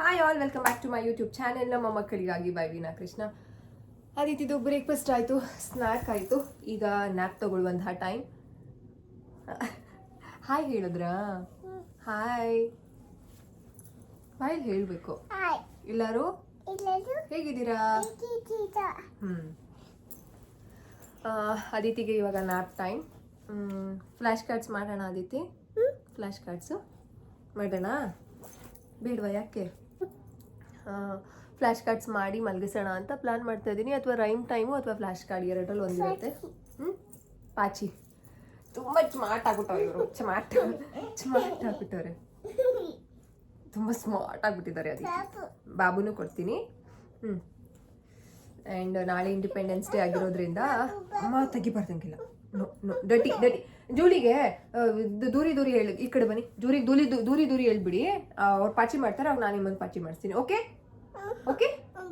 Hi all welcome back to my YouTube channel ನಮ್ಮ ಮಕ್ಕಳಿಗಾಗಿ by Veena Krishna ಆದಿತ್ಯದು ಬ್ರೇಕ್ಫಾಸ್ಟ್ ಆಯಿತು ಸ್ನ್ಯಾಕ್ ಆಯಿತು. ಈಗ ನ್ಯಾಪ್ ತಗೊಳ್ಳುವಂತಹ ಟೈಮ್ ಹಾಯ್ ಹೇಳಿದ್ರಾ? ಹಾಯ್ ಬಾಯ್ ಹೇಳಬೇಕು. ಹಾಯ್ ಎಲ್ಲರೂ ಹೇಗಿದ್ದೀರಾ? ಹ್ಞೂ ಅದಿತಿಗೆ ಇವಾಗ ನ್ಯಾಪ್ ಟೈಮ್ ಫ್ಲ್ಯಾಶ್ ಕಾರ್ಡ್ಸ್ ಮಾಡೋಣ ಅದಿತಿ ಫ್ಲ್ಯಾಶ್ ಕಾರ್ಡ್ಸು ಮಾಡೋಣ? ಬೇಡವಾ ಯಾಕೆ? ಫ್ಲ್ಯಾಶ್ ಕಾರ್ಡ್ಸ್ ಮಾಡಿ ಮಲಗಿಸೋಣ ಅಂತ ಪ್ಲಾನ್ ಮಾಡ್ತಾ ಇದ್ದೀನಿ. ಅಥವಾ ರೈಮ್ ಟೈಮು ಅಥವಾ ಫ್ಲ್ಯಾಶ್ ಕಾರ್ಡ್ ಎರಡರಲ್ಲಿ ಒಂದಿರುತ್ತೆ. ಹ್ಞೂ ಪಾಚಿ. ತುಂಬ ಸ್ಮಾರ್ಟ್ ಆಗ್ಬಿಟ್ಟವ್ರೆ ಇವರು. ಸ್ಮಾರ್ಟ್ ಸ್ಮಾರ್ಟ್ ಆಗ್ಬಿಟ್ಟವ್ರೆ. ತುಂಬ ಸ್ಮಾರ್ಟ್ ಆಗಿಬಿಟ್ಟಿದ್ದಾರೆ ಅದಕ್ಕೆ ಬಾಬುನೂ ಕೊಡ್ತೀನಿ. ಹ್ಞೂ ಆ್ಯಂಡ್ ನಾಳೆ ಇಂಡಿಪೆಂಡೆನ್ಸ್ ಡೇ ಆಗಿರೋದ್ರಿಂದ ಅಮ್ಮ ತೆಗಿಬಾರ್ದಂಗಿಲ್ಲ. ಡಟಿ ಡಟಿ ಜೂಲಿಗೆ ದೂರಿ ದೂರಿ ಹೇಳಿ. ಈ ಕಡೆ ಬನ್ನಿ. ಜೂರಿಗೆ ದೂರಿ ದೂ- ದೂರಿ ದೂರಿ ಹೇಳ್ಬಿಡಿ. ಅವ್ರು ಪಾಚಿ ಮಾಡ್ತಾರೆ ಅವಾಗ ನಾನು ನಿಮ್ಮನ್ನು ಪಾಚಿ ಮಾಡಿಸ್ತೀನಿ. ಓಕೆ ಓಕೆ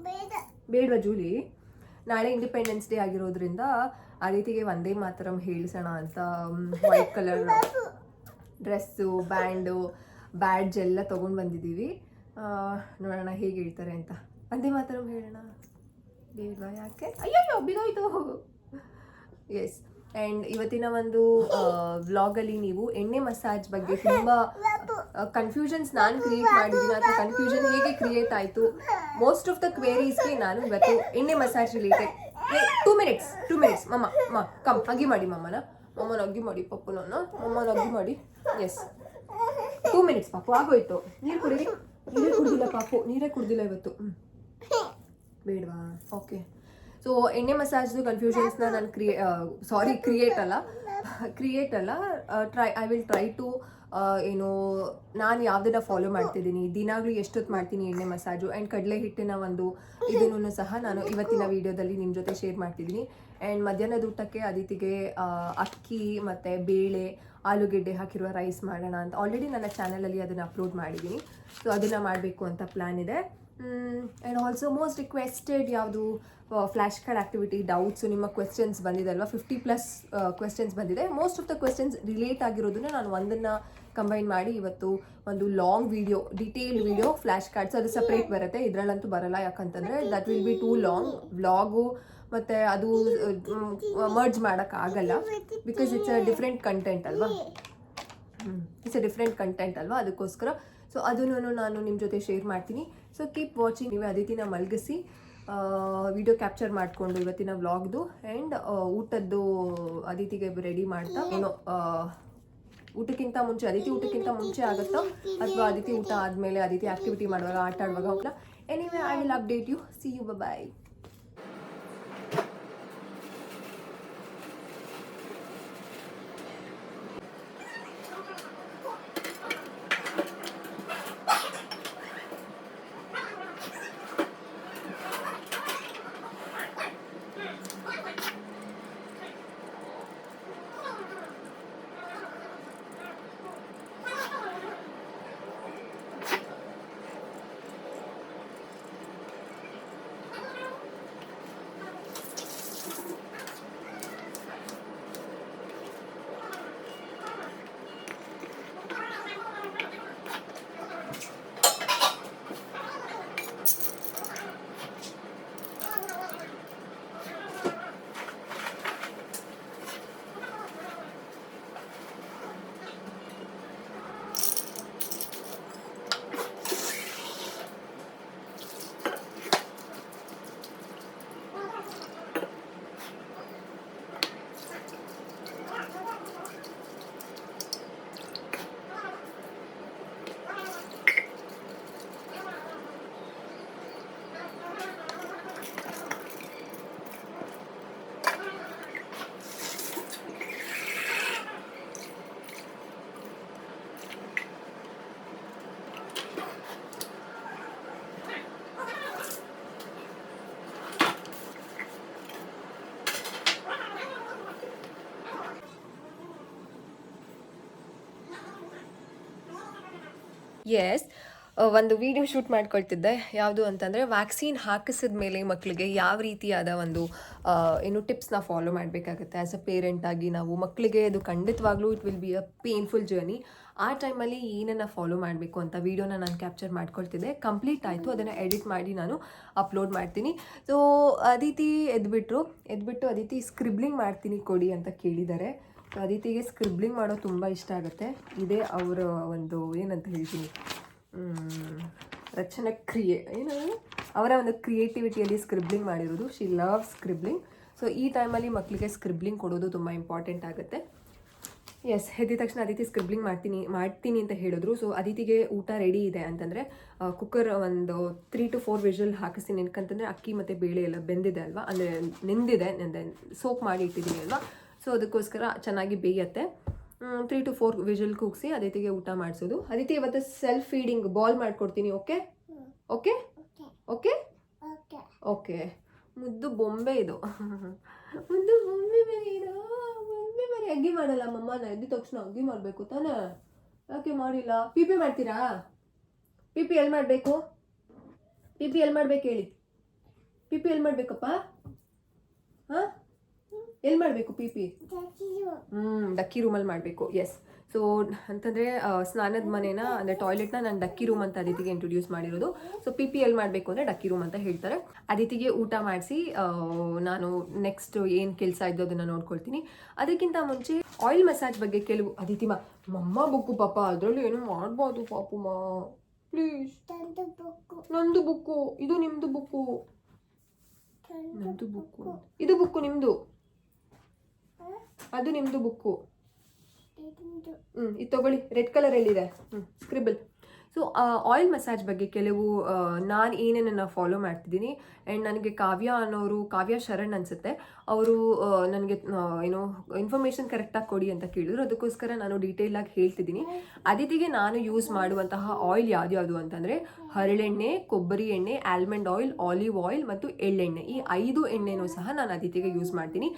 ಬೇಡ ಬೇಡವಾ ಜೂಲಿ? ನಾಳೆ ಇಂಡಿಪೆಂಡೆನ್ಸ್ ಡೇ ಆಗಿರೋದ್ರಿಂದ ಆ ರೀತಿಗೆ ಒಂದೇ ಮಾತರಂ ಹೇಳಿಸೋಣ ಅಂತ white colour dress band badge ಎಲ್ಲ ತೊಗೊಂಡು ಬಂದಿದ್ದೀವಿ ನೋಡೋಣ ಹೇಗೆ ಹೇಳ್ತಾರೆ ಅಂತ. ಒಂದೇ ಮಾತರಂ ಹೇಳೋಣ. ಬೇಡವಾ ಯಾಕೆ? ಅಯ್ಯೋ ಬಿದೋಯ್ತು. ಎಸ್ ಆ್ಯಂಡ್ ಇವತ್ತಿನ ಒಂದು ವ್ಲಾಗಲ್ಲಿ ನೀವು ಎಣ್ಣೆ ಮಸಾಜ್ ಬಗ್ಗೆ ತುಂಬ ಕನ್ಫ್ಯೂಷನ್ಸ್ ನಾನು ಕ್ರಿಯೇಟ್ ಮಾಡಿದ್ದೀನಿ. ಅಥವಾ ಕನ್ಫ್ಯೂಷನ್ ಹೇಗೆ ಕ್ರಿಯೇಟ್ ಆಯಿತು? ಮೋಸ್ಟ್ ಆಫ್ ದ ಕ್ವೇರೀಸ್ಗೆ ನಾನು ಇವತ್ತು ಎಣ್ಣೆ massage related two minutes two minutes ಮಮ್ಮ ಮಾ ಕಮ್ ಅಗಿ ಮಾಡಿ ಮಮ್ಮನ. ಮಮ್ಮನ ಅಗ್ಗಿ ಮಾಡಿ ಪಪ್ಪುನನ್ನ. ಮಮ್ಮನ ಅಗ್ಗಿ ಮಾಡಿ ಎಸ್ ಟೂ ಮಿನಿಟ್ಸ್ ಪಾಪು, ಆಗೋಯ್ತು. ನೀರು ಕುಡೀರಿ. ನೀರೇ ಕುಡ್ದಿಲ್ಲ ಪಾಪು, ನೀರೇ ಕುಡ್ದಿಲ್ಲ ಇವತ್ತು. ಹ್ಞೂ ಬೇಡವಾ? ಓಕೆ ಸೊ ಎಣ್ಣೆ ಮಸಾಜ್ದು ಕನ್ಫ್ಯೂಷನ್ಸ್ನ ನಾನು ಕ್ರಿಯೇ ಸಾರಿ ಕ್ರಿಯೇಟ್ ಅಲ್ಲ. ಕ್ರಿಯೇಟ್ ಅಲ್ಲ. Try I will try to ಏನು, ನಾನು ಯಾವುದನ್ನ ಫಾಲೋ ಮಾಡ್ತಿದ್ದೀನಿ. ದಿನಾಗಲೂ ಎಷ್ಟೊತ್ತು ಮಾಡ್ತೀನಿ ಎಣ್ಣೆ ಮಸಾಜು ಆ್ಯಂಡ್ ಕಡಲೆ ಹಿಟ್ಟಿನ ಒಂದು ಇದನ್ನು ಸಹ ನಾನು ಇವತ್ತಿನ ವೀಡಿಯೋದಲ್ಲಿ ನಿಮ್ಮ ಜೊತೆ ಶೇರ್ ಮಾಡ್ತಿದ್ದೀನಿ. ಆ್ಯಂಡ್ ಮಧ್ಯಾಹ್ನದ ಊಟಕ್ಕೆ ಅದಿತಿಗೆ ಅಕ್ಕಿ ಮತ್ತು ಬೇಳೆ, ಆಲೂಗೆಡ್ಡೆ ಹಾಕಿರುವ ರೈಸ್ ಮಾಡೋಣ ಅಂತ. ಆಲ್ರೆಡಿ ನನ್ನ ಚಾನಲಲ್ಲಿ ಅದನ್ನು ಅಪ್ಲೋಡ್ ಮಾಡಿದ್ದೀನಿ. ಸೊ ಅದನ್ನು ಮಾಡಬೇಕು ಅಂತ ಪ್ಲ್ಯಾನ್ ಇದೆ. ಆ್ಯಂಡ್ ಆಲ್ಸೋ ಮೋಸ್ಟ್ ರಿಕ್ವೆಸ್ಟೆಡ್ ಯಾವುದು ಫ್ಲ್ಯಾಶ್ ಕಾರ್ಡ್ ಆ್ಯಕ್ಟಿವಿಟಿ ಡೌಟ್ಸು ನಿಮ್ಮ ಕ್ವೆಶನ್ಸ್ ಬಂದಿದೆ ಅಲ್ವಾ ಫಿಫ್ಟಿ ಪ್ಲಸ್ ಕ್ವೆಶನ್ಸ್ ಬಂದಿದೆ. Most of the questions relate ಆಗಿರೋದನ್ನ ನಾನು ಒಂದನ್ನು ಕಂಬೈನ್ ಮಾಡಿ ಇವತ್ತು ಒಂದು long video detailed video flash cards ಅದು ಸಪ್ರೇಟ್ ಬರುತ್ತೆ. ಇದರಲ್ಲಂತೂ ಬರಲ್ಲ. ಯಾಕಂತಂದರೆ that will be too long vlog ಮತ್ತು ಅದು ಮರ್ಜ್ ಮಾಡೋಕ್ಕಾಗಲ್ಲ. Because it's a different content ಅಲ್ವಾ? ಇಟ್ಸ್ ಅ ಡಿಫ್ರೆಂಟ್ ಕಂಟೆಂಟ್ ಅಲ್ವಾ? ಅದಕ್ಕೋಸ್ಕರ ಸೊ ಅದನ್ನು ನಾನು ನಿಮ್ಮ ಜೊತೆ ಶೇರ್ ಮಾಡ್ತೀನಿ. ಸೊ ಕೀಪ್ ವಾಚಿಂಗ್ ನೀವೇ ಅದಿತಿನ ಮಲಗಿಸಿ ವಿಡಿಯೋ ಕ್ಯಾಪ್ಚರ್ ಮಾಡಿಕೊಂಡು ಇವತ್ತಿನ ವ್ಲಾಗ್ದು ಆ್ಯಂಡ್ ಊಟದ್ದು ಅದಿತಿಗೆ ರೆಡಿ ಮಾಡ್ತಾ, ಏನೋ ಊಟಕ್ಕಿಂತ ಮುಂಚೆ, ಅದಿತಿ ಊಟಕ್ಕಿಂತ ಮುಂಚೆ ಆಗುತ್ತಾ ಅಥವಾ ಅದಿತಿ ಊಟ ಆದಮೇಲೆ ಅದಿತಿ ಆಕ್ಟಿವಿಟಿ ಮಾಡುವಾಗ ಆಟ ಆಡುವಾಗ ಹೋಗ್ತಾ anyway I will update you see you bye yes ಒಂದು ವಿಡಿಯೋ ಶೂಟ್ ಮಾಡ್ಕೊಳ್ತಿದ್ದೆ. ಯಾವುದು ಅಂತಂದರೆ ವ್ಯಾಕ್ಸಿನ್ ಹಾಕಿಸಿದ ಮೇಲೆ ಮಕ್ಕಳಿಗೆ ಯಾವ ರೀತಿಯಾದ ಒಂದು ಏನು ಟಿಪ್ಸ್ನ ಫಾಲೋ ಮಾಡಬೇಕಾಗುತ್ತೆ. ಆ್ಯಸ್ ಅ ಪೇರೆಂಟಾಗಿ ನಾವು ಮಕ್ಕಳಿಗೆ ಅದು ಖಂಡಿತವಾಗ್ಲೂ it will be a painful journey ಆ ಟೈಮಲ್ಲಿ ಏನನ್ನು ಫಾಲೋ ಮಾಡಬೇಕು ಅಂತ ವೀಡಿಯೋನ ನಾನು ಕ್ಯಾಪ್ಚರ್ ಮಾಡ್ಕೊಳ್ತಿದ್ದೆ. ಕಂಪ್ಲೀಟ್ ಆಯಿತು. ಅದನ್ನು ಎಡಿಟ್ ಮಾಡಿ ನಾನು ಅಪ್ಲೋಡ್ ಮಾಡ್ತೀನಿ. ಸೊ ಅದಿತಿ ಎದ್ಬಿಟ್ರು. ಎದ್ಬಿಟ್ಟು ಅದಿತಿ ಸ್ಕ್ರಿಬ್ಲಿಂಗ್ ಮಾಡ್ತೀನಿ ಕೊಡಿ ಅಂತ ಕೇಳಿದ್ದಾರೆ ಅದಿತಿಗೆ ಸ್ಕ್ರಿಬ್ಲಿಂಗ್ ಮಾಡೋದು ತುಂಬ ಇಷ್ಟ ಆಗುತ್ತೆ. ಇದೇ ಅವರ ಒಂದು ಏನಂತ ಹೇಳ್ತೀನಿ ರಚನೆ ಕ್ರಿಯೆ, ಏನು ಅವರ ಒಂದು ಕ್ರಿಯೇಟಿವಿಟಿಯಲ್ಲಿ ಸ್ಕ್ರಿಬ್ಲಿಂಗ್ ಮಾಡಿರೋದು. ಶಿ ಲವ್ ಸ್ಕ್ರಿಬ್ಲಿಂಗ್ ಸೊ ಈ ಟೈಮಲ್ಲಿ ಮಕ್ಕಳಿಗೆ ಸ್ಕ್ರಿಬ್ಲಿಂಗ್ ಕೊಡೋದು ತುಂಬ ಇಂಪಾರ್ಟೆಂಟ್ ಆಗುತ್ತೆ. ಎಸ್ ಎದ್ದ ತಕ್ಷಣ ಅದಿತಿ ಸ್ಕ್ರಿಬ್ಲಿಂಗ್ ಮಾಡ್ತೀನಿ ಮಾಡ್ತೀನಿ ಅಂತ ಹೇಳಿದ್ರು. ಸೊ ಅದಿತಿಗೆ ಊಟ ರೆಡಿ ಇದೆ ಅಂತಂದರೆ ಕುಕ್ಕರ್ ಒಂದು ತ್ರೀ ಟು ಫೋರ್ ವಿಷಲ್ ಹಾಕಿಸ್ತೀನಿ. ಯಾಕಂತಂದರೆ ಅಕ್ಕಿ ಮತ್ತು ಬೇಳೆ ಎಲ್ಲ ಬೆಂದಿದೆ ಅಲ್ವಾ? ಅಂದರೆ ನೆಂದಿದೆ, ನೆಂದೆ ಸೋಪ್ ಮಾಡಿ ಇಟ್ಟಿದ್ದೀನಿ ಅಲ್ವಾ? ಸೊ ಅದಕ್ಕೋಸ್ಕರ ಚೆನ್ನಾಗಿ ಬೇಯತ್ತೆ. ತ್ರೀ ಟು ಫೋರ್ ವಿಜಲ್ ಕೂಗಿಸಿ ಅದಿತಿಗೆ ಊಟ ಮಾಡಿಸೋದು. ಅದಿತಿ ಇವತ್ತು ಸೆಲ್ಫ್ ಫೀಡಿಂಗ್ ಬಾಲ್ ಮಾಡಿಕೊಡ್ತೀನಿ ಓಕೆ ಓಕೆ ಓಕೆ ಓಕೆ ಮುದ್ದು ಬೊಂಬೆ ಇದು. ಮುದ್ದು ಬೊಂಬೆ ಬೇರೆ ಇದು. ಬೊಂಬೆ ಬೇರೆ ಅಗ್ಗಿ ಮಾಡಲ್ಲ ಮಮ್ಮ ನಾ ಎದ್ದ ತಕ್ಷಣ ಅಗ್ಗಿ ಮಾಡಬೇಕು ತಾನೇ. ಯಾಕೆ ಮಾಡಿಲ್ಲ? ಪಿ ಪಿ ಮಾಡ್ತೀರಾ? ಪಿ ಪಿ ಎಲ್ಲಿ ಮಾಡಬೇಕು? ಪಿ ಪಿ ಎಲ್ಲಿ ಮಾಡ್ಬೇಕು ಹೇಳಿ. ಪಿ ಪಿ ಎಲ್ಲಿ ಮಾಡಬೇಕಪ್ಪ? ಎಲ್ಲಿ ಮಾಡಬೇಕು ಪಿ ಪಿ? ಹ್ಮ್ ಡಕ್ಕಿ ರೂಮಲ್ಲಿ ಮಾಡಬೇಕು ಎಸ್ ಸೊ ಅಂತಂದರೆ ಸ್ನಾನದ ಮನೇನ ಅಂದರೆ ಟಾಯ್ಲೆಟ್ನ ನಾನು ಡಕ್ಕಿ ರೂಮ್ ಅಂತ ಅದಿತಿಗೆ ಇಂಟ್ರೊಡ್ಯೂಸ್ ಮಾಡಿರೋದು. ಸೊ ಪಿ ಪಿ ಎಲ್ಲಿ ಮಾಡಬೇಕು ಅಂದರೆ ಡಕ್ಕಿ ರೂಮ್ ಅಂತ ಹೇಳ್ತಾರೆ. ಅದಿತಿಗೆ ಊಟ ಮಾಡಿಸಿ ನಾನು ನೆಕ್ಸ್ಟ್ ಏನು ಕೆಲಸ ಇದ್ದು ಅದನ್ನು ನೋಡ್ಕೊಳ್ತೀನಿ. ಅದಕ್ಕಿಂತ ಮುಂಚೆ ಆಯಿಲ್ ಮಸಾಜ್ ಬಗ್ಗೆ ಕೆಲವು ಅದಿತಿ ಮಮ್ಮ ಬುಕ್ಕು ಪಾಪ ಅದರಲ್ಲೂ ಏನು ಮಾಡ್ಬೋದು ಪಾಪು ಮಾ. ಪ್ಲೀಸ್ ನಂದು ಬುಕ್ಕು. ಇದು ನಿಮ್ಮದು ಬುಕ್ಕು. ನಂದು ಬುಕ್ಕು. ಇದು ಬುಕ್ಕು ನಿಮ್ಮದು ಅದು ನಿಮ್ಮದು ಬುಕ್ಕು. ಹ್ಞೂ ಇದು ತಗೊಳ್ಳಿ. ರೆಡ್ ಕಲರ್ ಎಲ್ಲಿದೆ ಹ್ಞೂ ಸ್ಕ್ರಿಬಲ್ ಸೊ ಆಯಿಲ್ ಮಸಾಜ್ ಬಗ್ಗೆ ಕೆಲವು ನಾನು ಏನೇನನ್ನು ಫಾಲೋ ಮಾಡ್ತಿದ್ದೀನಿ. ಆ್ಯಂಡ್ ನನಗೆ ಕಾವ್ಯ ಅನ್ನೋರು, ಕಾವ್ಯ ಶರಣ್ ಅನಿಸುತ್ತೆ. ಅವರು ನನಗೆ ಏನು ಇನ್ಫಾರ್ಮೇಷನ್ ಕರೆಕ್ಟಾಗಿ ಕೊಡಿ ಅಂತ ಕೇಳಿದ್ರು. ಅದಕ್ಕೋಸ್ಕರ ನಾನು ಡೀಟೇಲಾಗಿ ಹೇಳ್ತಿದ್ದೀನಿ. ಅದಿತಿಗೆ ನಾನು ಯೂಸ್ ಮಾಡುವಂತಹ ಆಯಿಲ್ ಯಾವ್ದ್ಯಾವುದು ಅಂತಂದರೆ ಹರಳೆಣ್ಣೆ, ಕೊಬ್ಬರಿ ಎಣ್ಣೆ ಆಲ್ಮಂಡ್ ಆಯಿಲ್ ಆಲಿವ್ ಆಯಿಲ್ ಮತ್ತು ಎಳ್ಳೆಣ್ಣೆ. ಈ ಐದು ಎಣ್ಣೆನೂ ಸಹ ನಾನು ಅದಿತಿಗೆ ಯೂಸ್ ಮಾಡ್ತೀನಿ.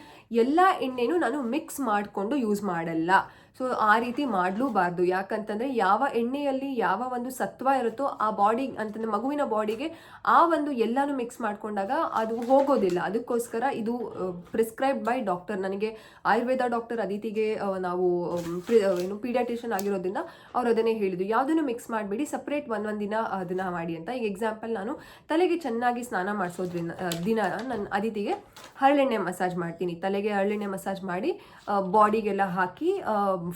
ಎಲ್ಲ ಎಣ್ಣೆನೂ ನಾನು ಮಿಕ್ಸ್ ಮಾಡಿಕೊಂಡು ಯೂಸ್ ಮಾಡಲ್ಲ. ಸೊ, ಆ ರೀತಿ ಮಾಡಲೂಬಾರ್ದು. ಯಾಕಂತಂದರೆ ಯಾವ ಎಣ್ಣೆಯಲ್ಲಿ ಯಾವ ಒಂದು ಸತ್ವ ಇರುತ್ತೋ ಆ ಬಾಡಿ ಅಂತಂದರೆ ಮಗುವಿನ ಬಾಡಿಗೆ ಆ ಒಂದು ಎಲ್ಲಾನು ಮಿಕ್ಸ್ ಮಾಡಿಕೊಂಡಾಗ ಅದು ಹೋಗೋದಿಲ್ಲ. ಅದಕ್ಕೋಸ್ಕರ ಇದು ಪ್ರಿಸ್ಕ್ರೈಬ್ ಬೈ ಡಾಕ್ಟರ್ ನನಗೆ ಆಯುರ್ವೇದ ಡಾಕ್ಟರ್ ಅದಿತಿಗೆ ನಾವು ಏನು ಪೀಡಿಯಾಟಿಷನ್ ಆಗಿರೋದ್ರಿಂದ ಅವ್ರು ಅದನ್ನೇ ಹೇಳಿದ್ದು. ಯಾವುದನ್ನು ಮಿಕ್ಸ್ ಮಾಡಬೇಡಿ ಸಪ್ರೇಟ್ ಒಂದೊಂದು ದಿನ ಅದನ್ನು ಮಾಡಿ ಅಂತ. ಈಗ ಎಕ್ಸಾಂಪಲ್ ನಾನು ತಲೆಗೆ ಚೆನ್ನಾಗಿ ಸ್ನಾನ ಮಾಡಿಸೋದ್ರಿಂದ ದಿನ ನನ್ನ ಅದಿತಿಗೆ ಹರಳೆಣ್ಣೆ ಮಸಾಜ್ ಮಾಡ್ತೀನಿ. ತಲೆಗೆ ಹರಳೆಣ್ಣೆ ಮಸಾಜ್ ಮಾಡಿ ಬಾಡಿಗೆಲ್ಲ ಹಾಕಿ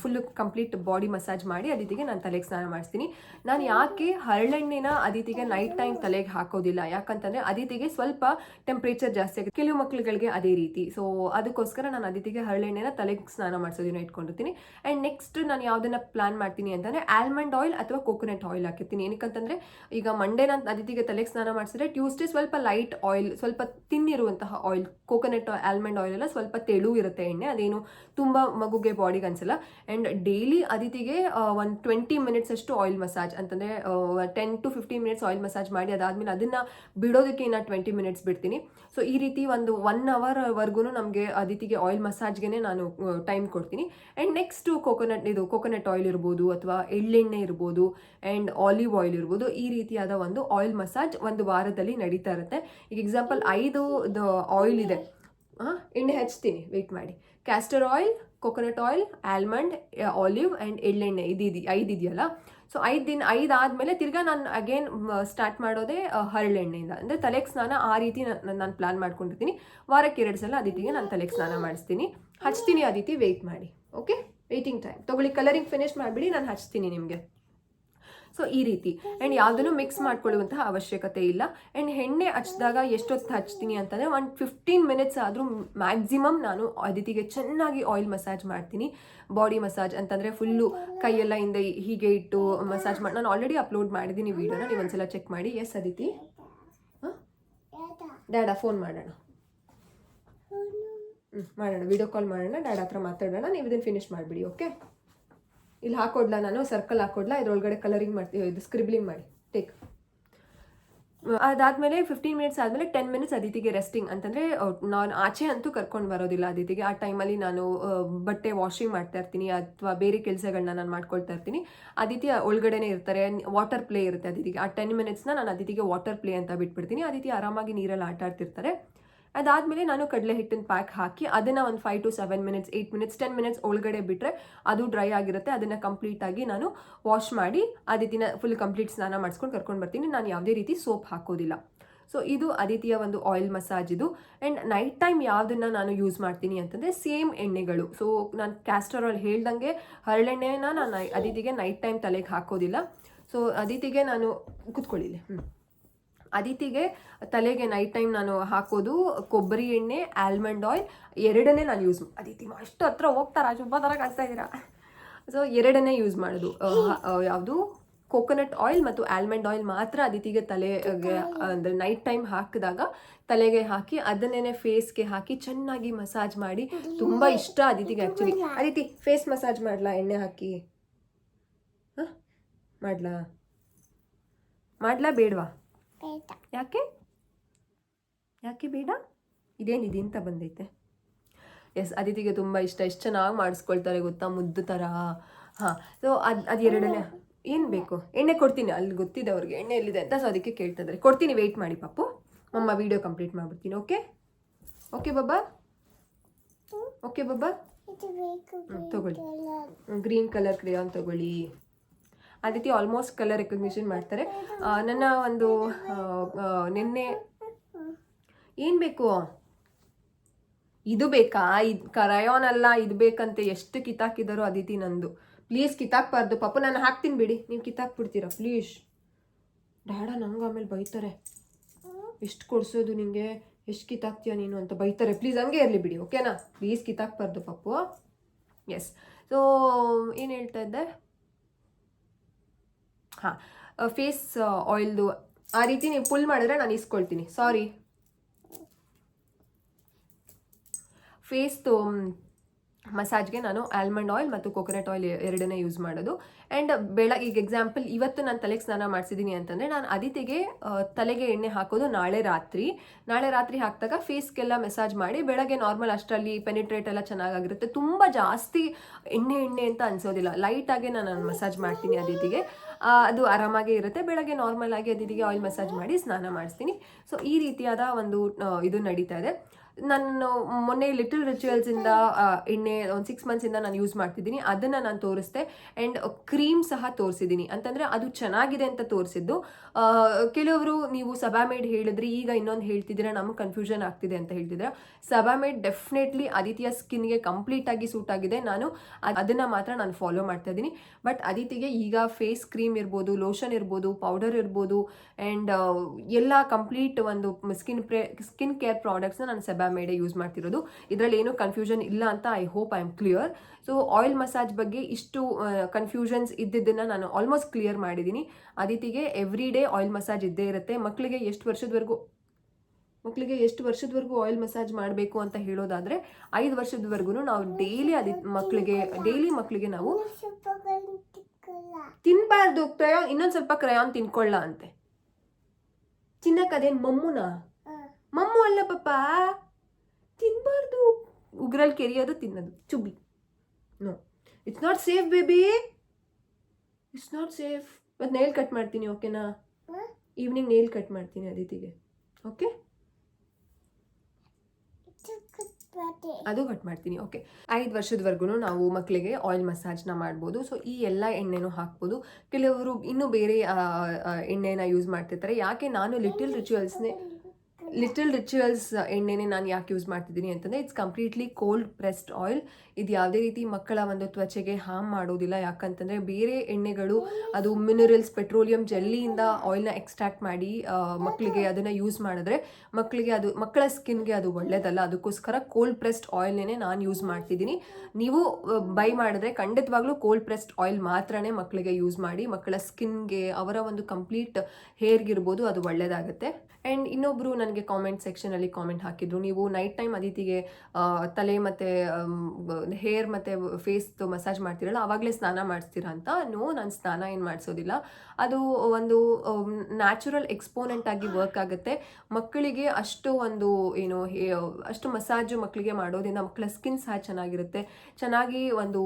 ಫುಲ್ ಕಂಪ್ಲೀಟ್ ಬಾಡಿ ಮಸಾಜ್ ಮಾಡಿ ಅದಿತಿಗೆ ನಾನು ತಲೆಗೆ ಸ್ನಾನ ಮಾಡಿಸ್ತೀನಿ. ನಾನು ಯಾಕೆ ಹರಳೆಣ್ಣೆನ ಅದಿತಿಗೆ ನೈಟ್ ಟೈಮ್ ತಲೆಗೆ ಹಾಕೋದಿಲ್ಲ? ಯಾಕಂತಂದ್ರೆ ಅದಿತಿಗೆ ಸ್ವಲ್ಪ ಟೆಂಪ್ರೇಚರ್ ಜಾಸ್ತಿ ಆಗುತ್ತೆ ಕೆಲವು ಮಕ್ಳುಗಳಿಗೆ ಅದೇ ರೀತಿ. ಸೊ ಅದಕ್ಕೋಸ್ಕರ ನಾನು ಅದಿತಿಗೆ ಹರಳೆಣ್ಣೆನ ತಲೆಗೆ ಸ್ನಾನ ಮಾಡಿಸೋದನ್ನ ಇಟ್ಕೊಂಡಿರ್ತೀನಿ. ಆ್ಯಂಡ್ ನೆಕ್ಸ್ಟ್ ನಾನು ಯಾವುದನ್ನ ಪ್ಲಾನ್ ಮಾಡ್ತೀನಿ ಅಂತಂದ್ರೆ ಆಲ್ಮಂಡ್ ಆಯಿಲ್ ಅಥವಾ ಕೋಕೋನಟ್ ಆಯಿಲ್ ಹಾಕಿರ್ತೀನಿ. ಏನಕ್ಕಂತಂದರೆ ಈಗ ಮಂಡೇ ನಾನು ಅದಿತಿಗೆ ತಲೆಗೆ ಸ್ನಾನ ಮಾಡಿಸಿದ್ರೆ ಟ್ಯೂಸ್ಡೇ ಸ್ವಲ್ಪ ಲೈಟ್ ಆಯಿಲ್ ಸ್ವಲ್ಪ ತಿನ್ನಿರುವಂತಹ ಆಯಿಲ್ ಕೋಕೋನಟ್ ಆಲ್ಮಂಡ್ ಆಯಿಲ್ ಎಲ್ಲ ಸ್ವಲ್ಪ ತೆಳು ಇರುತ್ತೆ ಎಣ್ಣೆ. ಅದೇನು ತುಂಬ ಮಗುಗೆ ಬಾಡಿಗೆ ಅನ್ಸಲ್ಲ. ಆ್ಯಂಡ್ ಡೈಲಿ ಅದಿತಿಗೆ ಒಂದು ಟ್ವೆಂಟಿ ಮಿನಿಟ್ಸ್ ಅಷ್ಟು ಆಯಿಲ್ ಮಸಾಜ್ ಅಂತಂದರೆ ten to fifteen minutes oil massage ಮಾಡಿ ಅದಾದಮೇಲೆ ಅದನ್ನು ಬಿಡೋದಕ್ಕೆ ಇನ್ನು ಟ್ವೆಂಟಿ ಮಿನಿಟ್ಸ್ ಬಿಡ್ತೀನಿ. ಸೊ ಈ ರೀತಿ ಒಂದು ಒನ್ ಅವರ್ವರೆಗೂ ನಮಗೆ ಅದಿತಿಗೆ ಆಯಿಲ್ ಮಸಾಜ್ಗೆ ನಾನು ಟೈಮ್ ಕೊಡ್ತೀನಿ. ಆ್ಯಂಡ್ ನೆಕ್ಸ್ಟು ಕೋಕೋನಟ್ ಇದು ಕೋಕೋನಟ್ ಆಯಿಲ್ ಇರ್ಬೋದು, ಅಥವಾ ಎಳ್ಳೆಣ್ಣೆ ಇರ್ಬೋದು ಆ್ಯಂಡ್ ಆಲಿವ್ ಆಯಿಲ್ ಇರ್ಬೋದು, ಈ ರೀತಿಯಾದ ಒಂದು ಆಯಿಲ್ ಮಸಾಜ್ ಒಂದು ವಾರದಲ್ಲಿ ನಡೀತಾ ಇರುತ್ತೆ. ಈಗ ಎಕ್ಸಾಂಪಲ್ ಐದು ಆಯಿಲ್ ಇದೆ. ಹಾಂ? ಎಣ್ಣೆ ಹಚ್ತೀನಿ ವೆಯ್ಟ್ ಮಾಡಿ. Castor oil coconut oil almond olive and ಎಳ್ಳೆಣ್ಣೆ ಇದು ಇದು ಐದು ಇದೆಯಲ್ಲ. ಸೊ ಐದು ದಿನ, ಐದು ಆದಮೇಲೆ ತಿರ್ಗಾ ನಾನು ಅಗೇನ್ ಸ್ಟಾರ್ಟ್ ಮಾಡೋದೇ ಹರಳೆಣ್ಣೆಯಿಂದ ಅಂದರೆ ತಲೆಗೆ ಸ್ನಾನ ಆ ರೀತಿ ನಾನು ಪ್ಲಾನ್ ಮಾಡ್ಕೊಂಡಿರ್ತೀನಿ ವಾರಕ್ಕೆ ಎರಡು ಸಲ ಅದಿತಿಗೆ ನಾನು ತಲೆಗೆ ಸ್ನಾನ ಮಾಡಿಸ್ತೀನಿ. ಹಚ್ತೀನಿ ಅದಿತಿ ವೆಯ್ಟ್ ಮಾಡಿ. ಓಕೆ ವೆಯ್ಟಿಂಗ್ ಟೈಮ್ ತೊಗೊಳ್ಳಿ ಕಲರಿಂಗ್ ಫಿನಿಶ್ ಮಾಡಿಬಿಡಿ, ನಾನು ಹಚ್ತೀನಿ ನಿಮಗೆ. ಸೊ ಈ ರೀತಿ. ಆ್ಯಂಡ್ ಯಾವುದನ್ನು ಮಿಕ್ಸ್ ಮಾಡ್ಕೊಳ್ಳುವಂತಹ ಅವಶ್ಯಕತೆ ಇಲ್ಲ. ಆ್ಯಂಡ್ ಎಣ್ಣೆ ಹಚ್ಚಿದಾಗ ಎಷ್ಟೊತ್ತು ಹಚ್ತೀನಿ ಅಂತಂದರೆ ಒಂದು ಫಿಫ್ಟೀನ್ ಮಿನಿಟ್ಸ್ ಆದರೂ ಮ್ಯಾಕ್ಸಿಮಮ್ ನಾನು ಅದಿತಿಗೆ ಚೆನ್ನಾಗಿ ಆಯಿಲ್ ಮಸಾಜ್ ಮಾಡ್ತೀನಿ. ಬಾಡಿ ಮಸಾಜ್ ಅಂತಂದರೆ ಫುಲ್ಲು ಕೈಯೆಲ್ಲ ಹಿಂದೆ ಹೀಗೆ ಇಟ್ಟು ಮಸಾಜ್ ಮಾಡಿ, ನಾನು ಆಲ್ರೆಡಿ ಅಪ್ಲೋಡ್ ಮಾಡಿದ್ದೀನಿ ವೀಡಿಯೋನ ನೀವು ಒಂದ್ಸಲ ಚೆಕ್ ಮಾಡಿ. ಎಸ್ ಅದಿತಿ. ಡ್ಯಾಡಾ ಫೋನ್ ಮಾಡೋಣ. ಹ್ಞೂ ಮಾಡೋಣ. ವಿಡಿಯೋ ಕಾಲ್ ಮಾಡೋಣ. ಡ್ಯಾಡ ಹತ್ರ ಮಾತಾಡೋಣ. ನೀವು ಇದನ್ನು ಫಿನಿಶ್ ಮಾಡಿಬಿಡಿ ಓಕೆ ಇಲ್ಲಿ ಹಾಕೊಡ್ಲಾ ನಾನು? ಸರ್ಕಲ್ ಹಾಕೊಡ್ಲಾ? ಇದ್ರೊಳಗಡೆ ಕಲರಿಂಗ್ ಮಾಡ್ತೀವಿ ಇದು ಸ್ಕ್ರಿಬ್ಲಿಂಗ್ ಮಾಡಿ. ಟೇಕ್ ಅದಾದಮೇಲೆ ಫಿಫ್ಟೀನ್ ಮಿನಿಟ್ಸ್ ಆದಮೇಲೆ ಟೆನ್ ಮಿನಿಟ್ಸ್ ಅದಿತಿಗೆ ರೆಸ್ಟಿಂಗ್ ಅಂತಂದರೆ ನಾನು ಆಚೆ ಅಂತೂ ಕರ್ಕೊಂಡು ಬರೋದಿಲ್ಲ ಅದಿತಿಗೆ ಆ ಟೈಮಲ್ಲಿ ನಾನು ಬಟ್ಟೆ ವಾಷಿಂಗ್ ಮಾಡ್ತಾ ಇರ್ತೀನಿ ಅಥವಾ ಬೇರೆ ಕೆಲಸಗಳನ್ನ ನಾನು ಮಾಡ್ಕೊಳ್ತಾ ಇರ್ತೀನಿ. ಅದಿತಿ ಒಳಗಡೆನೆ ಇರ್ತಾರೆ ವಾಟರ್ ಪ್ಲೇ ಇರುತ್ತೆ ಅದಿತಿಗೆ ಆ ಟೆನ್ ಮಿನಿಟ್ಸ್ನ ನಾನು ಅದಿತಿಗೆ ವಾಟರ್ ಪ್ಲೇ ಅಂತ ಬಿಟ್ಬಿಡ್ತೀನಿ. ಅದಿತಿ ಆರಾಮಾಗಿ ನೀರಲ್ಲಿ ಆಟ ಆಡ್ತಿರ್ತಾರೆ ಅದಾದಮೇಲೆ ನಾನು ಕಡಲೆ ಹಿಟ್ಟಿನ ಪ್ಯಾಕ್ ಹಾಕಿ ಅದನ್ನು ಒಂದು five to seven minutes eight minutes ten minutes ಒಳಗಡೆ ಬಿಟ್ಟರೆ ಅದು ಡ್ರೈ ಆಗಿರುತ್ತೆ. ಅದನ್ನು ಕಂಪ್ಲೀಟಾಗಿ ನಾನು ವಾಶ್ ಮಾಡಿ ಅದಿತಿನ ಫುಲ್ ಕಂಪ್ಲೀಟ್ ಸ್ನಾನ ಮಾಡಿಸ್ಕೊಂಡು ಕರ್ಕೊಂಡು ಬರ್ತೀನಿ. ನಾನು ಯಾವುದೇ ರೀತಿ ಸೋಪ್ ಹಾಕೋದಿಲ್ಲ. ಸೊ ಇದು ಅದಿತಿಯ ಒಂದು ಆಯಿಲ್ ಮಸಾಜ್ ಇದು. ಆ್ಯಂಡ್ ನೈಟ್ ಟೈಮ್ ಯಾವುದನ್ನು ನಾನು ಯೂಸ್ ಮಾಡ್ತೀನಿ ಅಂತಂದರೆ ಸೇಮ್ ಎಣ್ಣೆಗಳು. ಸೊ ನಾನು ಕ್ಯಾಸ್ಟರ್ ಆಯಿಲ್ ಹೇಳ್ದಂಗೆ ಹರಳೆಣ್ಣೆನ ನಾನು ಅದಿತಿಗೆ ನೈಟ್ ಟೈಮ್ ತಲೆಗೆ ಹಾಕೋದಿಲ್ಲ. ಸೊ ಅದಿತಿಗೆ ನಾನು ಕುತ್ಕೊಳ್ಳಿಲ್ಲ. ಹ್ಞೂ ಅದಿತಿಗೆ ತಲೆಗೆ ನೈಟ್ ಟೈಮ್ ನಾನು ಹಾಕೋದು ಕೊಬ್ಬರಿ ಎಣ್ಣೆ ಆಲ್ಮಂಡ್ ಆಯಿಲ್ ಎರಡನೇ ನಾನು ಯೂಸ್ ಅದಿತಿ ಅಷ್ಟು ಹತ್ರ ಹೋಗ್ತಾರ? ಶುಭ ಥರ ಕಾಣಿಸ್ತಾ ಇದ್ದೀರಾ ಸೊ ಎರಡನೇ ಯೂಸ್ ಮಾಡೋದು. ಯಾವುದು? ಕೋಕೋನಟ್ ಆಯಿಲ್ ಮತ್ತು ಆಲ್ಮಂಡ್ ಆಯಿಲ್ ಮಾತ್ರ ಅದಿತಿಗೆ ತಲೆಗೆ ಅಂದರೆ ನೈಟ್ ಟೈಮ್ ಹಾಕಿದಾಗ ತಲೆಗೆ ಹಾಕಿ ಅದನ್ನೇ ಫೇಸ್ಗೆ ಹಾಕಿ ಚೆನ್ನಾಗಿ ಮಸಾಜ್ ಮಾಡಿ ತುಂಬ ಇಷ್ಟ ಅದಿತಿಗೆ ಆ್ಯಕ್ಚುಲಿ ಅದಿತಿ ಫೇಸ್ ಮಸಾಜ್ ಮಾಡಲಾ? ಎಣ್ಣೆ ಹಾಕಿ. ಹಾಂ? ಮಾಡಲಾ? ಮಾಡಲಾ ಬೇಡವಾ? ಬೇಡ ಯಾಕೆ? ಯಾಕೆ ಬೇಡ? ಇದೇನಿದೆ ಅಂತ ಬಂದೈತೆ? ಎಸ್ ಅದಿತಿಗೆ ತುಂಬ ಇಷ್ಟ. ಎಷ್ಟು ಚೆನ್ನಾಗಿ ಮಾಡಿಸ್ಕೊಳ್ತಾರೆ ಗೊತ್ತಾ? ಮುದ್ದು ಥರ ಹಾಂ ಸೊ ಅದು ಅದು ಎರಡನೇ ಏನು ಬೇಕು? ಎಣ್ಣೆ ಕೊಡ್ತೀನಿ. ಅಲ್ಲಿ ಗೊತ್ತಿದೆ ಅವ್ರಿಗೆ. ಎಣ್ಣೆ ಎಲ್ಲಿದೆ ಅಂತ ಸೊ ಅದಕ್ಕೆ ಕೇಳ್ತಾ ಇದ್ದಾರೆ. ಕೊಡ್ತೀನಿ ವೆಯ್ಟ್ ಮಾಡಿ ಪಾಪು. ಮಮ್ಮ ವೀಡಿಯೋ ಕಂಪ್ಲೀಟ್ ಮಾಡ್ಬಿಡ್ತೀನಿ ಓಕೆ ಓಕೆ ಬಾಬಾ ಓಕೆ ಬಾಬಾ ತಗೊಳ್ಳಿ. ಗ್ರೀನ್ ಕಲರ್ ಕ್ರೇಯಾನ್ ತಗೊಳ್ಳಿ. ಆ ರೀತಿ ಆಲ್ಮೋಸ್ಟ್ ಕಲರ್ ರೆಕಗ್ನಿಷನ್ ಮಾಡ್ತಾರೆ ನನ್ನ ಒಂದು ನಿನ್ನೆ ಏನು ಬೇಕು? ಇದು ಬೇಕಾ? ಇದು ಕರಯೋನ್ ಅಲ್ಲ, ಇದು ಬೇಕಂತ ಎಷ್ಟು ಕಿತ್ತಾಕಿದಾರೋ ಅದಿತಿ ನಂದು. ಪ್ಲೀಸ್ ಕಿತ್ತಾಕ್ಬಾರ್ದು. ಪಾಪ, ನಾನು ಹಾಕ್ತೀನಿ ಬಿಡಿ. ನೀವು ಕಿತ್ತಾಕ್ಬಿಡ್ತೀರಾ? ಪ್ಲೀಸ್ ಡ್ಯಾಡ, ನಂಗೆ ಆಮೇಲೆ ಬೈತಾರೆ. ಎಷ್ಟು ಕೊಡ್ಸೋದು ನಿಂಗೆ? ಎಷ್ಟು ಕಿತ್ತಾಕ್ತೀಯ ನೀನು ಅಂತ ಬೈತಾರೆ. ಪ್ಲೀಸ್ ಹಂಗೆ ಇರಲಿ ಬಿಡಿ ಓಕೆನಾ ಪ್ಲೀಸ್ ಕಿತ್ತಾಕ್ಬಾರ್ದು ಪಪ್ಪು ಎಸ್ ಸೊ ಏನು ಹೇಳ್ತಾ ಇದ್ದೆ? ಹಾಂ ಫೇಸ್ ಆಯಿಲ್ದು ಆ ರೀತಿ ನೀವು ಪುಲ್ ಮಾಡಿದ್ರೆ ನಾನು ಇಸ್ಕೊಳ್ತೀನಿ. ಸಾರಿ ಫೇಸ್ದು ಮಸಾಜ್ಗೆ ನಾನು ಆಲ್ಮಂಡ್ ಆಯಿಲ್ ಮತ್ತು ಕೊಕೊನಟ್ ಆಯಿಲ್ ಎರಡನ್ನೇ ಯೂಸ್ ಮಾಡೋದು. ಆ್ಯಂಡ್ ಬೆಳಗ್ಗೆ ಈಗ ಎಕ್ಸಾಂಪಲ್ ಇವತ್ತು ನಾನು ತಲೆಗೆ ಸ್ನಾನ ಮಾಡಿಸಿದ್ದೀನಿ ಅಂತಂದರೆ ನಾನು ಅದಿತಿಗೆ ತಲೆಗೆ ಎಣ್ಣೆ ಹಾಕೋದು ನಾಳೆ ರಾತ್ರಿ. ನಾಳೆ ರಾತ್ರಿ ಹಾಕಿದಾಗ ಫೇಸ್ಗೆಲ್ಲ ಮೆಸಾಜ್ ಮಾಡಿ ಬೆಳಗ್ಗೆ ನಾರ್ಮಲ್ ಅಷ್ಟರಲ್ಲಿ ಪೆನಿಟ್ರೇಟ್ ಎಲ್ಲ ಚೆನ್ನಾಗಿರುತ್ತೆ ತುಂಬ ಜಾಸ್ತಿ ಎಣ್ಣೆ ಎಣ್ಣೆ ಅಂತ ಅನ್ಸೋದಿಲ್ಲ. ಲೈಟಾಗೆ ನಾನು ಮಸಾಜ್ ಮಾಡ್ತೀನಿ ಅದಿತಿಗೆ. ಅದು ಆರಾಮಾಗೇ ಇರುತ್ತೆ. ಬೆಳಗ್ಗೆ ನಾರ್ಮಲ್ ಆಗಿ ಅದಿತಿಗೆ ಆಯಿಲ್ ಮಸಾಜ್ ಮಾಡಿ ಸ್ನಾನ ಮಾಡಿಸ್ತೀನಿ. ಸೊ ಈ ರೀತಿಯಾದ ಒಂದು ಇದು ನಡೀತಾ ಇದೆ. ನಾನು ಮೊನ್ನೆ ಲಿಟಲ್ ರಿಚುವಲ್ಸಿಂದ ಎಣ್ಣೆ ಒಂದು ಸಿಕ್ಸ್ ಮಂತ್ಸಿಂದ ನಾನು ಯೂಸ್ ಮಾಡ್ತಿದ್ದೀನಿ. ಅದನ್ನು ನಾನು ತೋರಿಸ್ದೆ. ಆ್ಯಂಡ್ ಕ್ರೀಮ್ ಸಹ ತೋರಿಸಿದ್ದೀನಿ. ಅಂತಂದರೆ ಅದು ಚೆನ್ನಾಗಿದೆ ಅಂತ ತೋರಿಸಿದ್ದು. ಕೆಲವರು ನೀವು ಸಬಾಮೇಡ್ ಹೇಳಿದ್ರಿ ಈಗ ಇನ್ನೊಂದು ಹೇಳ್ತಿದ್ದೀರ ನಮಗೆ ಕನ್ಫ್ಯೂಷನ್ ಆಗ್ತಿದೆ ಅಂತ ಹೇಳ್ತಿದ್ದೀರಾ. ಸಬಾಮೇಡ್ ಡೆಫಿನೆಟ್ಲಿ ಅದಿತಿಯ ಸ್ಕಿನ್ಗೆ ಕಂಪ್ಲೀಟಾಗಿ ಸೂಟ್ ಆಗಿದೆ. ನಾನು ಅದನ್ನು ಮಾತ್ರ ನಾನು ಫಾಲೋ ಮಾಡ್ತಾ ಇದ್ದೀನಿ. ಬಟ್ ಅದಿತಿಗೆ ಈಗ ಫೇಸ್ ಕ್ರೀಮ್ ಇರ್ಬೋದು ಲೋಷನ್ ಇರ್ಬೋದು ಪೌಡರ್ ಇರ್ಬೋದು ಆ್ಯಂಡ್ ಎಲ್ಲ ಕಂಪ್ಲೀಟ್ ಒಂದು ಸ್ಕಿನ್ ಸ್ಕಿನ್ ಕೇರ್ ಪ್ರಾಡಕ್ಟ್ಸ್ನ ನಾನು ಸೆಬಾಮೇಡೆ ಯೂಸ್ ಮಾಡ್ತಿರೋದು. ಇದರಲ್ಲಿ ಏನೂ ಕನ್ಫ್ಯೂಷನ್ ಇಲ್ಲ ಅಂತ I hope I am clear so oil massage ಬಗ್ಗೆ ಇಷ್ಟು ಕನ್ಫ್ಯೂಷನ್ಸ್ ಇದ್ದಿದ್ದನ್ನು ನಾನು ಆಲ್ಮೋಸ್ಟ್ ಕ್ಲಿಯರ್ ಮಾಡಿದ್ದೀನಿ ಅದಿತಿಗೆ ಎವ್ರಿ ಡೇ ಆಯಿಲ್ ಮಸಾಜ್ ಇದ್ದೇ ಇರುತ್ತೆ. ಮಕ್ಕಳಿಗೆ ಎಷ್ಟು ವರ್ಷದವರೆಗೂ ಮಕ್ಕಳಿಗೆ ಎಷ್ಟು ವರ್ಷದವರೆಗೂ ಆಯಿಲ್ ಮಸಾಜ್ ಮಾಡಬೇಕು ಅಂತ ಹೇಳೋದಾದರೆ ಐದು ವರ್ಷದವರೆಗೂ ನಾವು ಡೈಲಿ ಅದಿ ಮಕ್ಕಳಿಗೆ ಡೈಲಿ ಮಕ್ಕಳಿಗೆ ನಾವು ತಿನ್ಬಾರ್ದು. ಕ್ರಯಾನ್ ಇನ್ನೊಂದು ಸ್ವಲ್ಪ ಕ್ರಯಾನ್ ತಿನ್ಕೊಳ್ಳ ಅಂತೆ. ತಿನ್ನಕ್ಕೆ ಅದೇನು ಮಮ್ಮುನಾ ಮಮ್ಮು ಅಲ್ಲ ಪಾಪ. ತಿನ್ಬಾರ್ದು. ಉಗ್ರಲ್ಲಿ ಕೆರಿಯೋದು ತಿನ್ನೋದು. Chubby no it's not safe baby it's not safe ಇವತ್ತು ನೇಲ್ ಕಟ್ ಮಾಡ್ತೀನಿ ಓಕೆನಾ? ಈವ್ನಿಂಗ್ ನೇಲ್ ಕಟ್ ಮಾಡ್ತೀನಿ ಅದಿತಿಗೆ. ಓಕೆ. ಅದು ಕಟ್ ಮಾಡ್ತೀನಿ ಓಕೆ ಐದು ವರ್ಷದವರೆಗೂ ನಾವು ಮಕ್ಕಳಿಗೆ ಆಯಿಲ್ ಮಸಾಜ್ನ ಮಾಡ್ಬೋದು. ಸೊ ಈ ಎಲ್ಲ ಎಣ್ಣೆನೂ ಹಾಕ್ಬೋದು. ಕೆಲವರು ಇನ್ನೂ ಬೇರೆ ಎಣ್ಣೆನ ಯೂಸ್ ಮಾಡ್ತಿರ್ತಾರೆ. ಯಾಕೆ ನಾನು ಲಿಟಲ್ ರಿಚುವಲ್ಸ್ನೇ ಲಿಟಲ್ ರಿಚುವಲ್ಸ್ ಎಣ್ಣೆನೇ ನಾನು ಯಾಕೆ ಯೂಸ್ ಮಾಡ್ತಿದ್ದೀನಿ ಅಂತಂದರೆ it's completely cold pressed oil ಇದು ಯಾವುದೇ ರೀತಿ ಮಕ್ಕಳ ಒಂದು ತ್ವಚೆಗೆ ಹಾರ್ಮ್ ಮಾಡೋದಿಲ್ಲ. ಯಾಕಂತಂದರೆ ಬೇರೆ ಎಣ್ಣೆಗಳು, ಅದು ಮಿನರಲ್ಸ್ ಪೆಟ್ರೋಲಿಯಂ ಜೆಲ್ಲಿಯಿಂದ ಆಯಿಲ್ನ ಎಕ್ಸ್ಟ್ರಾಕ್ಟ್ ಮಾಡಿ ಮಕ್ಕಳಿಗೆ ಅದನ್ನು ಯೂಸ್ ಮಾಡಿದ್ರೆ ಮಕ್ಕಳಿಗೆ ಅದು, ಮಕ್ಕಳ ಸ್ಕಿನ್ಗೆ ಅದು ಒಳ್ಳೆಯದಲ್ಲ ಅದಕ್ಕೋಸ್ಕರ ಕೋಲ್ಡ್ ಪ್ರೆಸ್ಡ್ ಆಯಿಲ್ನೇ ನಾನು ಯೂಸ್ ಮಾಡ್ತಿದ್ದೀನಿ. ನೀವು ಬೈ ಮಾಡಿದ್ರೆ ಖಂಡಿತವಾಗ್ಲೂ ಕೋಲ್ಡ್ ಪ್ರೆಸ್ಡ್ ಆಯಿಲ್ ಮಾತ್ರನೇ ಮಕ್ಕಳಿಗೆ ಯೂಸ್ ಮಾಡಿ, ಮಕ್ಕಳ ಸ್ಕಿನ್ಗೆ ಅವರ ಒಂದು ಕಂಪ್ಲೀಟ್ ಹೇರ್ಗಿರ್ಬೋದು ಅದು ಒಳ್ಳೆಯದಾಗುತ್ತೆ ಆ್ಯಂಡ್ ಇನ್ನೊಬ್ಬರು ನನಗೆ ಹಾಗೆ ಕಾಮೆಂಟ್ ಸೆಕ್ಷನಲ್ಲಿ ಕಾಮೆಂಟ್ ಹಾಕಿದ್ರು. ನೀವು ನೈಟ್ ಟೈಮ್ ಅದಿತಿಗೆ ತಲೆ ಮತ್ತು ಹೇರ್ ಮತ್ತು ಫೇಸ್ ಮಸಾಜ್ ಮಾಡ್ತೀರಲ್ಲ ಆವಾಗಲೇ ಸ್ನಾನ ಮಾಡಿಸ್ತೀರಾ ಅಂತ? ನೋ ನಾನು ಸ್ನಾನ ಏನು ಮಾಡಿಸೋದಿಲ್ಲ. ಅದು ಒಂದು ನ್ಯಾಚುರಲ್ ಎಕ್ಸ್ಪೋನೆಂಟ್ ಆಗಿ ವರ್ಕ್ ಆಗುತ್ತೆ. ಮಕ್ಕಳಿಗೆ ಅಷ್ಟು ಒಂದು ಏನು ಅಷ್ಟು ಮಸಾಜು ಮಕ್ಕಳಿಗೆ ಮಾಡೋದ್ರಿಂದ ಮಕ್ಕಳ ಸ್ಕಿನ್ ಸಹ ಚೆನ್ನಾಗಿರುತ್ತೆ. ಚೆನ್ನಾಗಿ ಒಂದು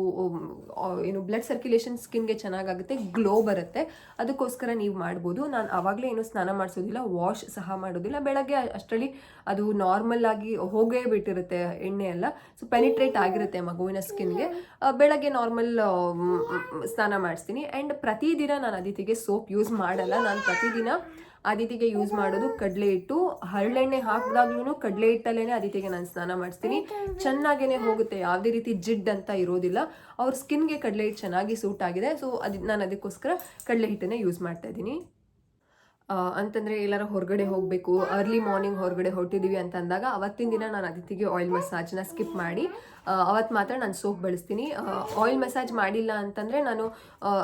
ಏನು ಬ್ಲಡ್ ಸರ್ಕ್ಯುಲೇಷನ್ ಸ್ಕಿನ್ಗೆ ಚೆನ್ನಾಗಾಗುತ್ತೆ ಗ್ಲೋ ಬರುತ್ತೆ. ಅದಕ್ಕೋಸ್ಕರ ನೀವು ಮಾಡ್ಬೋದು. ನಾನು ಆವಾಗಲೇ ಏನು ಸ್ನಾನ ಮಾಡಿಸೋದಿಲ್ಲ ವಾಶ್ ಸಹ ಮಾಡೋದಿಲ್ಲ. ಬೆಳಗ್ಗೆ ಅಷ್ಟರಲ್ಲಿ ಅದು ನಾರ್ಮಲ್ ಆಗಿ ಹೋಗೇ ಬಿಟ್ಟಿರುತ್ತೆ ಎಣ್ಣೆ ಎಲ್ಲ. ಸೊ ಪೆನಿಟ್ರೇಟ್ ಆಗಿರುತ್ತೆ ಮಗುವಿನ ಸ್ಕಿನ್ಗೆ ಬೆಳಗ್ಗೆ ನಾರ್ಮಲ್ ಸ್ನಾನ ಮಾಡಿಸ್ತೀನಿ. ಆ್ಯಂಡ್ ಪ್ರತಿದಿನ ನಾನು ಅದಿತಿಗೆ ಸೋಪ್ ಯೂಸ್ ಮಾಡಲ್ಲ. ನಾನು ಪ್ರತಿದಿನ ಅದಿತಿಗೆ ಯೂಸ್ ಮಾಡೋದು ಕಡಲೆ ಹಿಟ್ಟು. ಹರಳೆಣ್ಣೆ ಹಾಕಿದಾಗ್ಲೂ ಕಡಲೆ ಹಿಟ್ಟಲ್ಲೇ ಅದಿತಿಗೆ ನಾನು ಸ್ನಾನ ಮಾಡಿಸ್ತೀನಿ. ಚೆನ್ನಾಗೇ ಹೋಗುತ್ತೆ. ಯಾವುದೇ ರೀತಿ ಜಿಡ್ ಅಂತ ಇರೋದಿಲ್ಲ. ಅವ್ರ ಸ್ಕಿನ್ಗೆ ಕಡಲೆ ಹಿಟ್ಟು ಚೆನ್ನಾಗಿ ಸೂಟ್ ಆಗಿದೆ. ಸೊ ಅದು, ನಾನು ಅದಕ್ಕೋಸ್ಕರ ಕಡಲೆ ಹಿಟ್ಟನ್ನೇ ಯೂಸ್ ಮಾಡ್ತಾ ಇದ್ದೀನಿ. ಅಂತಂದ್ರೆ ಎಲ್ಲಾರ ಹೊರಗಡೆ ಹೋಗಬೇಕು ಅರ್ಲಿ ಮಾರ್ನಿಂಗ್ ಹೊರಗಡೆ ಹೊರಟಿದ್ದೀವಿ ಅಂತ ಅಂದಾಗ ಅವತ್ತಿನ ದಿನ ನಾನು ಅತಿಥಿಗೆ ಆಯಿಲ್ ಮಸಾಜ್ನ ಸ್ಕಿಪ್ ಮಾಡಿ ಅವತ್ತು ಮಾತ್ರ ನಾನು ಸೋಪ್ ಬಳಸ್ತೀನಿ. ಆಯಿಲ್ ಮಸಾಜ್ ಮಾಡಿಲ್ಲ ಅಂತಂದರೆ ನಾನು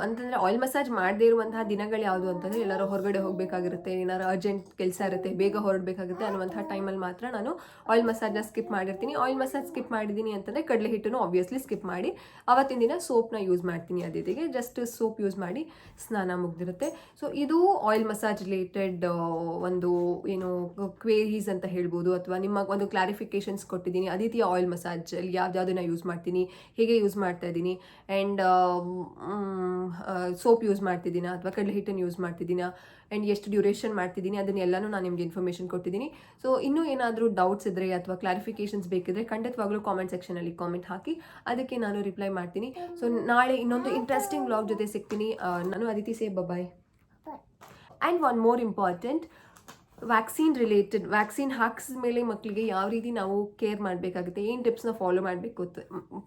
ಅಂತಂದರೆ ಆಯಿಲ್ ಮಸಾಜ್ ಮಾಡದೇ ಇರುವಂತಹ ದಿನಗಳು ಯಾವುದು ಅಂತಂದರೆ ಎಲ್ಲರೂ ಹೊರಗಡೆ ಹೋಗಬೇಕಾಗಿರುತ್ತೆ, ಏನಾರು ಅರ್ಜೆಂಟ್ ಕೆಲಸ ಇರುತ್ತೆ, ಬೇಗ ಹೊರಡಬೇಕಾಗುತ್ತೆ ಅನ್ನುವಂಥ ಟೈಮಲ್ಲಿ ಮಾತ್ರ ನಾನು ಆಯಿಲ್ ಮಸಾಜ್ನ ಸ್ಕಿಪ್ ಮಾಡಿರ್ತೀನಿ. ಆಯಿಲ್ ಮಸಾಜ್ ಸ್ಕಿಪ್ ಮಾಡಿದ್ದೀನಿ ಅಂತಂದರೆ ಕಡಲೆ ಹಿಟ್ಟನ್ನು ಆಬ್ವಿಯಸ್ಲಿ ಸ್ಕಿಪ್ ಮಾಡಿ ಅವತ್ತಿನ ದಿನ ಸೋಪ್ನ ಯೂಸ್ ಮಾಡ್ತೀನಿ ಅದಿತಿಗೆ ಜಸ್ಟ್ ಸೋಪ್ ಯೂಸ್ ಮಾಡಿ ಸ್ನಾನ ಮುಗ್ದಿರುತ್ತೆ. ಸೊ ಇದು ಆಯಿಲ್ ಮಸಾಜ್ ರಿಲೇಟೆಡ್ ಒಂದು ಏನು ಕ್ವೇರೀಸ್ ಅಂತ ಹೇಳ್ಬೋದು ಅಥವಾ ನಿಮ್ಮ ಒಂದು ಕ್ಲಾರಿಫಿಕೇಶನ್ಸ್ ಕೊಟ್ಟಿದ್ದೀನಿ. ಅದಿತಿ ಆಯಿಲ್ ಮಸಾಜ್ ಅಲ್ಲಿ ಯಾವ್ದಾವುದನ್ನ ಯೂಸ್ ಮಾಡ್ತೀನಿ. ಹೇಗೆ ಯೂಸ್ ಮಾಡ್ತಾ ಇದ್ದೀನಿ? ಆ್ಯಂಡ್ ಸೋಪ್ ಯೂಸ್ ಮಾಡ್ತಿದ್ದೀನ? ಅಥವಾ ಕಡಲೆ ಹಿಟ್ಟನ್ನು ಯೂಸ್ ಮಾಡ್ತಿದ್ದೀನ? ಆ್ಯಂಡ್ ಎಷ್ಟು ಡ್ಯೂರೇಷನ್ ಮಾಡ್ತಿದ್ದೀನಿ? ಅದನ್ನೆಲ್ಲನೂ ನಾನು ನಿಮಗೆ ಇನ್ಫಾರ್ಮೇಷನ್ ಕೊಟ್ಟಿದ್ದೀನಿ. ಸೊ ಇನ್ನೂ ಏನಾದರೂ ಡೌಟ್ಸ್ ಇದ್ದರೆ ಅಥವಾ ಕ್ಲಾರಿಫಿಕೇಶನ್ಸ್ ಬೇಕಿದ್ರೆ ಖಂಡಿತವಾಗ್ಲೂ ಕಾಮೆಂಟ್ ಸೆಕ್ಷನಲ್ಲಿ ಕಾಮೆಂಟ್ ಹಾಕಿ ಅದಕ್ಕೆ ನಾನು ರಿಪ್ಲೈ ಮಾಡ್ತೀನಿ. ಸೊ ನಾಳೆ ಇನ್ನೊಂದು ಇಂಟ್ರೆಸ್ಟಿಂಗ್ ಬ್ಲಾಗ್ ಜೊತೆ ಸಿಗ್ತೀನಿ. ನಾನು Aditi say bye and one more important vaccine related vaccine ಹಾಕ್ಸಿದ ಮೇಲೆ ಮಕ್ಕಳಿಗೆ ಯಾವ ರೀತಿ ನಾವು ಕೇರ್ ಮಾಡಬೇಕಾಗುತ್ತೆ, ಏನು ಟಿಪ್ಸ್ನ ಫಾಲೋ ಮಾಡಬೇಕು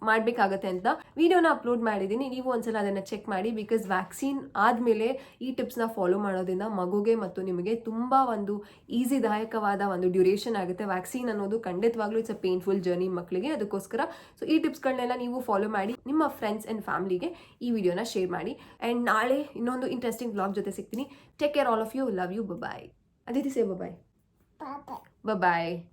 ಮಾಡಬೇಕಾಗತ್ತೆ ಅಂತ ವಿಡಿಯೋನ ಅಪ್ಲೋಡ್ ಮಾಡಿದ್ದೀನಿ. ನೀವು ಒಂದ್ಸಲ ಅದನ್ನು ಚೆಕ್ ಮಾಡಿ ಬಿಕಾಸ್ ವ್ಯಾಕ್ಸಿನ್ ಆದಮೇಲೆ ಈ ಟಿಪ್ಸ್ನ ಫಾಲೋ ಮಾಡೋದ್ರಿಂದ ಮಗುಗೆ ಮತ್ತು ನಿಮಗೆ ತುಂಬ ಒಂದು ಈಸಿದಾಯಕವಾದ ಒಂದು ಡ್ಯೂರೇಷನ್ ಆಗುತ್ತೆ. ವ್ಯಾಕ್ಸಿನ್ ಅನ್ನೋದು ಖಂಡಿತವಾಗ್ಲೂ ಇಟ್ಸ್ ಅ ಪೇನ್ಫುಲ್ ಜರ್ನಿ ಮಕ್ಕಳಿಗೆ ಅದಕ್ಕೋಸ್ಕರ. ಸೊ ಈ ಟಿಪ್ಸ್ಗಳನ್ನೆಲ್ಲ ನೀವು ಫಾಲೋ ಮಾಡಿ, ನಿಮ್ಮ ಫ್ರೆಂಡ್ಸ್ ಆ್ಯಂಡ್ ಫ್ಯಾಮಿಲಿಗೆ ಈ ವಿಡಿಯೋನ ಶೇರ್ ಮಾಡಿ. ಆ್ಯಂಡ್ ನಾಳೆ ಇನ್ನೊಂದು ಇಂಟ್ರೆಸ್ಟಿಂಗ್ ಬ್ಲಾಗ್ ಜೊತೆ ಸಿಗ್ತೀನಿ. Take care all of you love you bye Aditi say bye Papa. Bye